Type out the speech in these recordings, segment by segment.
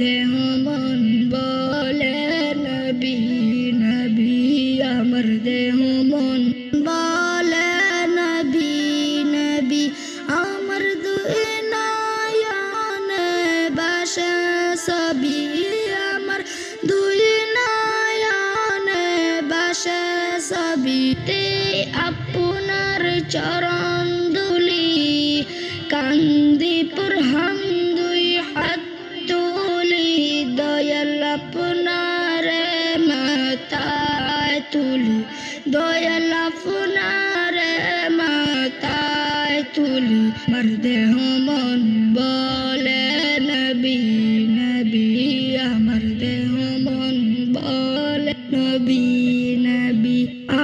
দেহ মন বলে নবী নবী, আমার দেহ মন বলে নবী নবী, আমার দুই নয়নে বাসে ছবি, আমার দুই নয়নে বাসে ছবিতে আপনার চরণ দুলি কান্দিপুর হাম তুলি, দয়াল আপনার মাতায় তুলি। মার দেহ মন বলে, নবী নবী, আমার দেহ মন বলে, নবী নবী।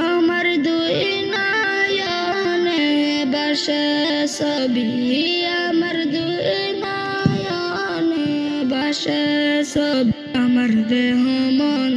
আমার দুই নয়নে বাসে ছবি, আমার দুই নয়নে বাসে সব আমার দেহ মন